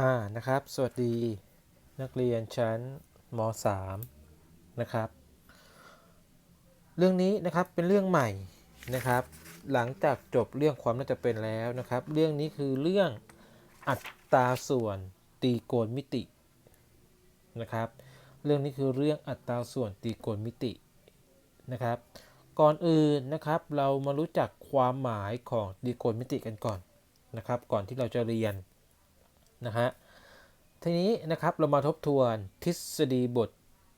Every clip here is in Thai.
อ่านะครับ สวัสดีนักเรียนชั้นม .3 นะครับ เรื่องนี้นะครับเป็นเรื่องใหม่นะครับ หลังจากจบเรื่องความน่าจะเป็นแล้วนะครับ เรื่องนี้คือเรื่องอัตราส่วนตีโกณมิตินะครับ เรื่องนี้คือเรื่องอัตราส่วนตีโกณมิตินะครับ ก่อนอื่นนะครับเรามารู้จักความหมายของตีโกณมิติกันก่อนนะครับ ก่อนที่เราจะเรียน นะฮะทีนี้นะครับเรามาทบทวนทฤษฎีบท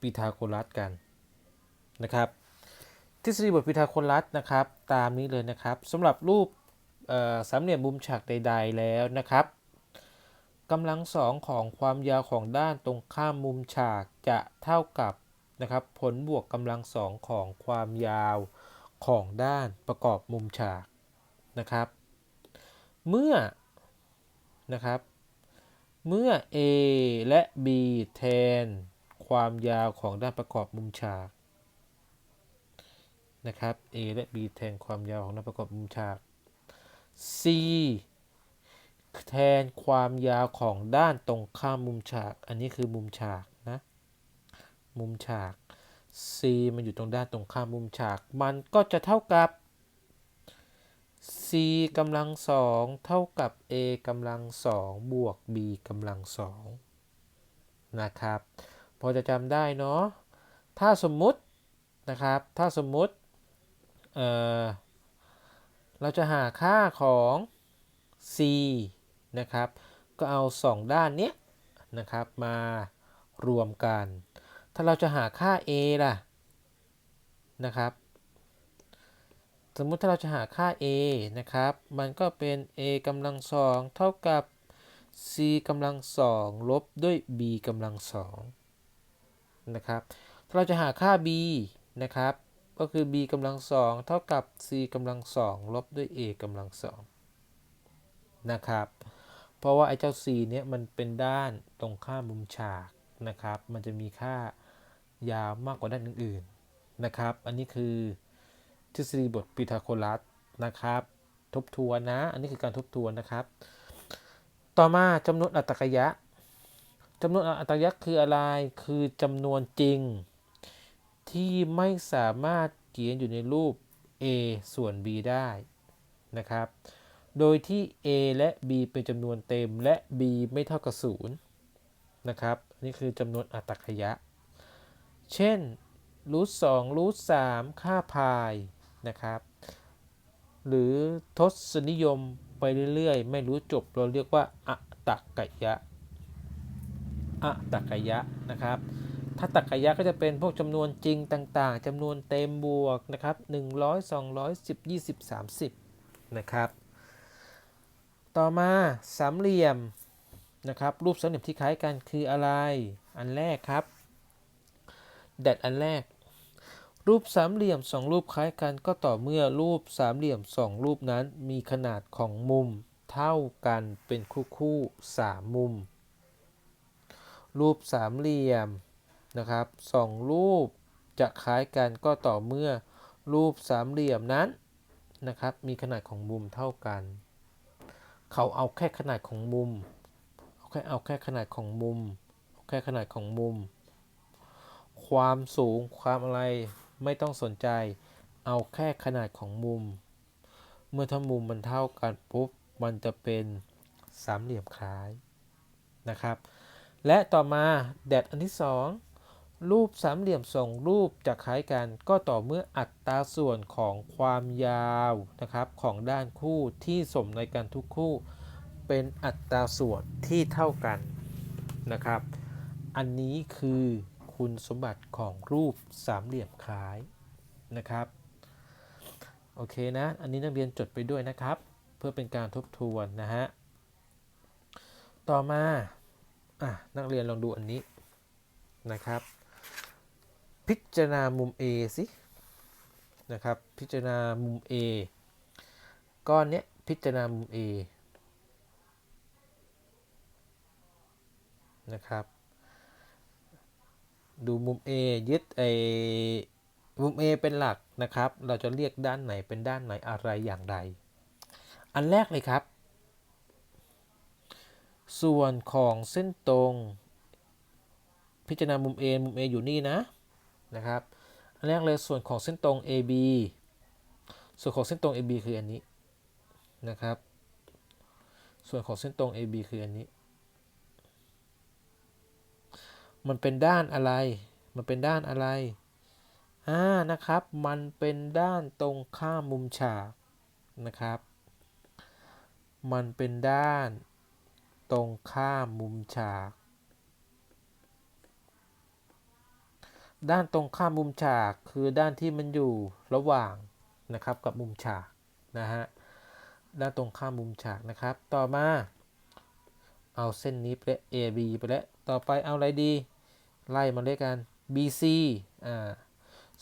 พีทาโกรัสกันนะครับ ทฤษฎีบทพีทาโกรัสนะครับ ตามนี้เลยนะครับสำหรับรูปเอ่อสามเหลี่ยมมุมฉากใด ๆ แล้วนะครับกำลังสองของความยาวของด้านตรงข้ามมุมฉากจะเท่ากับนะครับผลบวกกำลังสองของความยาวของด้านประกอบมุมฉากนะครับ เมื่อนะครับ เมื่อ A และ B แทนความยาวของด้านประกอบมุมฉากนะครับ A และ B แทนความยาวของด้านประกอบมุมฉาก C แทนความยาวของด้านตรงข้ามมุมฉาก อันนี้คือมุมฉากนะ มุมฉาก C มันอยู่ตรงด้านตรงข้ามมุมฉาก มันก็จะเท่ากับ c กำลังสองเท่ากับ a กำลังสองบวก b กำลังสองนะครับ พอจะจำได้เนาะ ถ้าสมมุตินะครับ ถ้าสมมุติเออเราจะหาค่าของ c นะครับ ก็เอา 2 ด้านเนี้ยนะครับมารวมกัน ถ้าเราจะหาค่า a ล่ะนะครับ สมมุติถ้าเราจะหาค่า a นะครับ มันก็เป็น a กำลังสองเท่ากับ c กำลังสองลบด้วย b กำลังสองนะครับ ถ้าเราจะหาค่า b นะครับ ก็คือ b กำลังสองเท่ากับ c กำลังสองลบด้วย a กำลังสองนะครับ เพราะว่าไอ้เจ้า c เนี้ยมันเป็นด้านตรงข้ามมุมฉากนะครับ มันจะมีค่ายาวมากกว่าด้านอื่นๆนะครับ อันนี้คือ ทฤษฎีบทพีทาโกรัสนะครับ ทบทวนนะ อันนี้คือการทบทวนนะครับ ต่อมาจำนวนอัตรกยะจำนวนอัตรกยะคืออะไร คือจำนวนจริง ที่ไม่สามารถเขียนอยู่ในรูป a ส่วน b ได้นะครับ โดยที่ a และ b เป็นจำนวนเต็มและ b ไม่เท่ากับ0นะครับนี่คือจำนวนอัตรกยะ เช่นรูทสองรูทสามค่าพาย นะครับ หรือทศนิยมไปเรื่อยๆ ไม่รู้จบเราเรียกว่าอะตักกยะอะตักกยะนะครับถ้าตักกะยะก็จะเป็นพวกจำนวนจริงต่างๆจำนวนเต็มบวกนะครับ100 200 10 20 30นะครับ ต่อมาสามเหลี่ยมนะครับรูปสามเหลี่ยมที่คล้ายกันคืออะไร อันแรกครับแดดอันแรก รูปสามเหลี่ยมสองรูปคล้ายกันก็ต่อเมื่อรูปสามเหลี่ยมสองรูปนั้นมีขนาดของมุมเท่ากันเป็นคู่คู่สามมุม รูปสามเหลี่ยมนะครับสองรูปจะคล้ายกันก็ต่อเมื่อรูปสามเหลี่ยมนั้นนะครับมีขนาดของมุมเท่ากัน เขาเอาแค่ขนาดของมุมเอาแค่เอาแค่ขนาดของมุมเอาแค่ขนาดของมุม ความสูงความอะไร ไม่ต้องสนใจ เอาแค่ขนาดของมุม เมื่อทั้งมุมมันเท่ากันปุ๊บ มันจะเป็นสามเหลี่ยมคล้ายนะครับ และต่อมาแดดอันที่สองรูปสามเหลี่ยมสองรูปจะคล้ายกันก็ต่อเมื่ออัตราส่วนของความยาวนะครับของด้านคู่ที่สมในกันทุกคู่ เป็นอัตราส่วนที่เท่ากันนะครับ อันนี้คือ คุณสมบัติของรูปสามเหลี่ยมคล้ายนะครับโอเคนะอันนี้นักเรียนจดไปด้วยนะครับ เพื่อเป็นการทบทวนนะฮะต่อมาอะนักเรียนลองดูอันนี้นะครับ พิจารณามุม A สินะครับพิจารณามุม A ก้อนเนี้ยพิจารณามุม A นะครับ ดูมุม A ยึดไอมุม A เป็นหลักนะครับ เราจะเรียกด้านไหนเป็นด้านไหนอะไรอย่างไร อันแรกเลยครับ ส่วนของเส้นตรง พิจารณามุม A มุม A อยู่นี่นะนะครับ อันแรกเลยส่วนของเส้นตรง AB ส่วนของเส้นตรง AB คืออันนี้นะครับ ส่วนของเส้นตรง AB คืออันนี้ มันเป็นด้านอะไร มันเป็นด้านอะไร อ่า นะครับ มันเป็นด้านตรงข้ามมุมฉากนะครับ มันเป็นด้านตรงข้ามมุมฉาก ด้านตรงข้ามมุมฉากคือด้านที่มันอยู่ระหว่างนะครับกับมุมฉากนะฮะ ด้านตรงข้ามมุมฉากนะครับ ต่อมา เอาเส้นนี้ไปแล้ว AB ไปแล้ว ต่อไปเอาอะไรดี ไล่มาด้วยกัน BC อ่า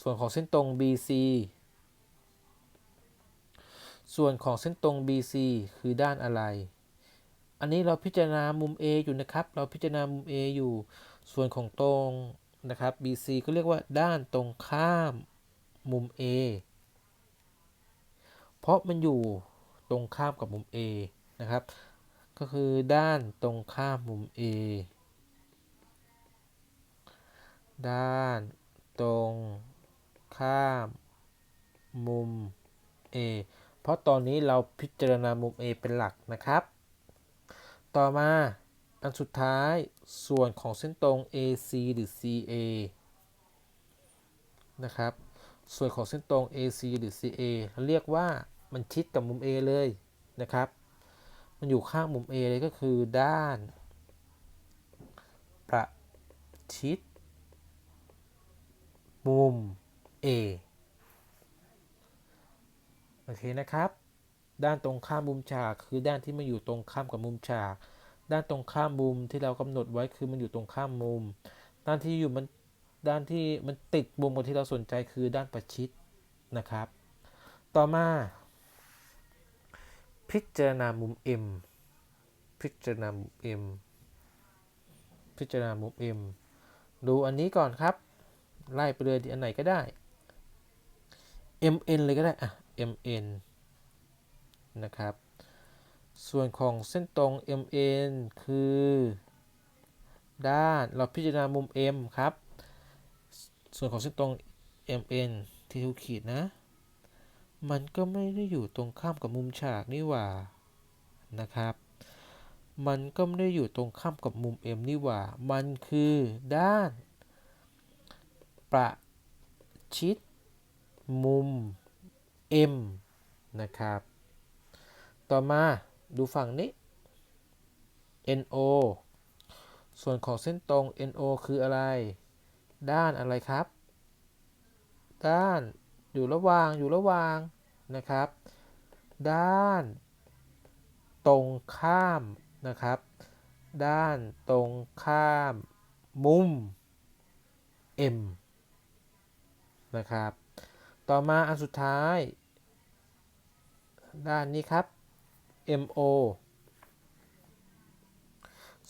ส่วนของเส้นตรง BC ส่วนของเส้นตรง BC คือด้านอะไร อันนี้เราพิจารณามุม A อยู่นะครับ เราพิจารณามุม A อยู่ ส่วนของตรงนะครับ BC ก็เรียกว่าด้านตรงข้ามมุม A เพราะมันอยู่ตรงข้ามกับมุม A นะครับ ก็คือด้านตรงข้ามมุม A ด้านตรงข้ามมุม A เพราะตอนนี้เราพิจารณามุม A เป็นหลักนะครับ ต่อมาอันสุดท้ายส่วนของเส้นตรง AC หรือ CA นะครับ ส่วนของเส้นตรง AC หรือ CA เรียกว่ามันชิดกับมุม A เลยนะครับ มันอยู่ข้างมุม A เลยก็คือด้าน ประชิด มุม A โอเคนะครับ ด้านตรงข้ามมุมฉากคือด้านที่มาอยู่ตรงข้ามกับมุมฉาก ด้านตรงข้ามมุมที่เรากำหนดไว้คือมันอยู่ตรงข้ามมุม ด้านที่อยู่มันด้านที่มันติดมุมกับที่เราสนใจคือด้านประชิดนะครับ ต่อมา พิจารณามุม M พิจารณามุม M พิจารณามุม M ดูอันนี้ก่อนครับ ไล่ไปเลยอันไหนก็ได้ MN เลยก็ได้อะ MN นะครับ ส่วนของเส้นตรง MN คือ ด้านเราพิจารณามุม M ครับ ส่วนของเส้นตรง MN ที่ทุกขีดนะ มันก็ไม่ได้อยู่ตรงข้ามกับมุมฉากนี่หว่า นะครับ มันก็ไม่ได้อยู่ตรงข้ามกับมุม M นี่หว่า มันคือด้าน ประชิดมุม M นะครับ ต่อมาดูฝั่งนี้ NO ส่วนของเส้นตรง NO คืออะไร ด้านอะไรครับ ด้านอยู่ระหว่างอยู่ระหว่างนะครับ ด้าน ตรงข้ามนะครับ ด้านตรงข้ามมุม M นะครับ ต่อมาอันสุดท้าย ด้านนี้ครับ MO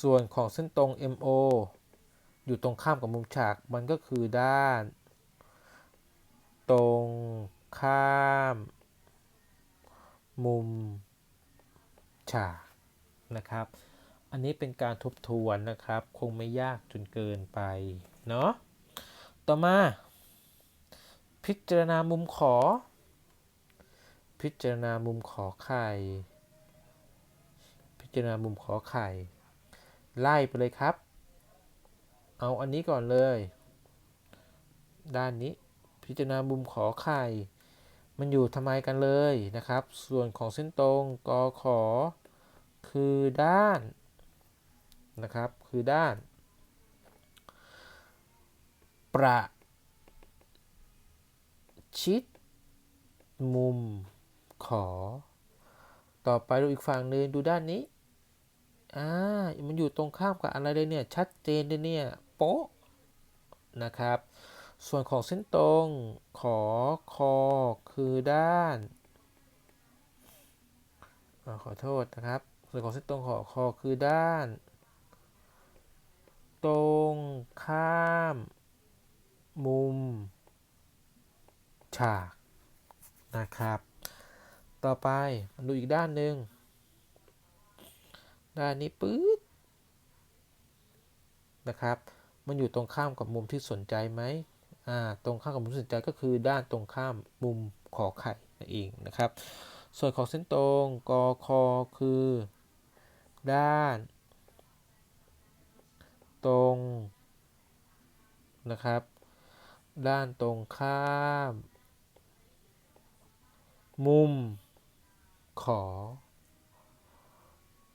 ส่วนของเส้นตรง MO อยู่ตรงข้ามกับมุมฉาก มันก็คือด้าน ตรงข้าม มุมฉากนะครับ อันนี้เป็นการทบทวนนะครับ คงไม่ยากจนเกินไป เนาะ ต่อมา พิจารณามุมขอ พิจารณามุมขอไข่ พิจารณามุมขอไข่ ไล่ไปเลยครับ เอาอันนี้ก่อนเลย ด้านนี้ พิจารณามุมขอไข่ มันอยู่ทำไมกันเลยนะครับ ส่วนของเส้นตรงกอขอ คือด้านนะครับ คือด้าน ประ ชิด มุม ขอ ต่อไปดูอีกฝั่งหนึ่งดูด้านนี้ อ่า มันอยู่ตรงข้ามกับอะไรเลยเนี่ย ชัดเจนเลยเนี่ย โป๊ะ นะครับ ส่วนของเส้นตรง ขอ คอ คือด้านอขอโทษนะครับ ส่วนของเส้นตรงขอ คอ คือด้าน ตรงข้าม มุม ฉากนะครับ ต่อไปมาดูอีกด้านหนึ่งด้านนี้ปื๊ดนะครับ มันอยู่ตรงข้ามกับมุมที่สนใจไหมอ่าตรงข้ามกับมุมสนใจก็คือด้านตรงข้ามมุมขอไข่นั่นเองนะครับ ส่วนของเส้นตรงกอคอคือ ด้าน ตรงนะครับ ด้านตรงข้าม มุม ขอ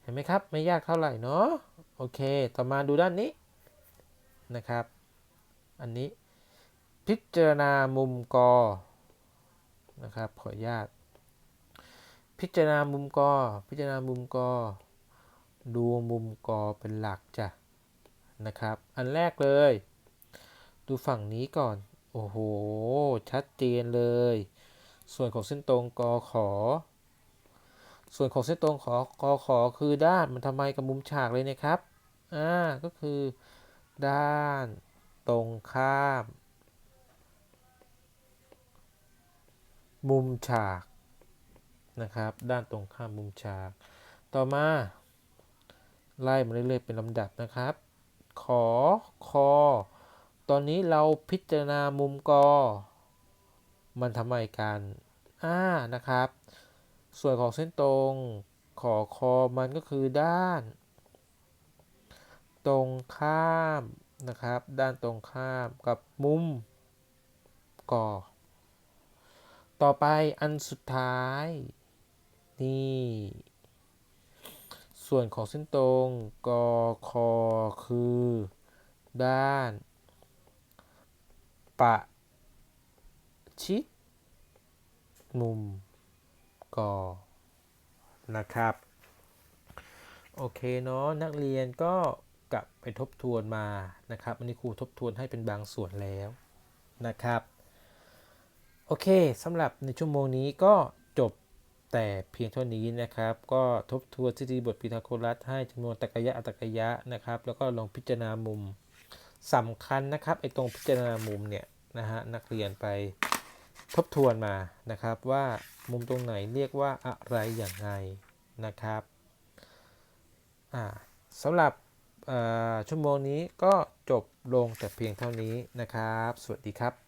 เห็นไหมครับ ไม่ยากเท่าไหร่เนาะโอเค ต่อมาดูด้านนี้นะครับ อันนี้พิจารณามุมกอนะครับ ขออนุญาต พิจารณามุมกอพิจารณามุมกอดูมุมกอเป็นหลักจ้ะนะครับ อันแรกเลย ดูฝั่งนี้ก่อน โอ้โห ชัดเจนเลย ส่วนของเส้นตรงกอขอ ส่วนของเส้นตรงขอกอขอคือด้านมันทำไมกับมุมฉากเลยนะครับ อ่า ก็คือ ด้านตรงข้าม มุมฉากนะครับ ด้านตรงข้ามมุมฉาก ต่อมา ไล่มาเรื่อยๆเป็นลำดับนะครับ ขอคอตอนนี้เราพิจารณามุมกอ มันทำไมกันอ่านะครับ ส่วนของเส้นตรงขอคอมันก็คือด้าน ตรงข้ามนะครับ ด้านตรงข้ามกับมุมกอต่อไปอันสุดท้าย นี่ ส่วนของเส้นตรงกอคอคือ ด้าน ปะ ชิด มุมกอนะครับ โอเคเนาะนักเรียนก็กลับไปทบทวนมานะครับ อันนี้ครูทบทวนให้เป็นบางส่วนแล้วนะครับ โอเคสำหรับในชั่วโมงนี้ก็จบแต่เพียงเท่านี้นะครับ ก็ทบทวนทฤษฎีบทพีทาโกรัสให้จำนวนตรรกะยะอัตรกะยะนะครับ แล้วก็ลองพิจารณามุมสำคัญนะครับไอ้ตรงพิจารณามุมเนี่ยนะฮะนักเรียนไป ทบทวนมานะครับว่ามุมตรงไหนเรียกว่าอะไรอย่างไรนะครับสำหรับชั่วโมงนี้ก็จบลงแต่เพียงเท่านี้นะครับ สวัสดีครับ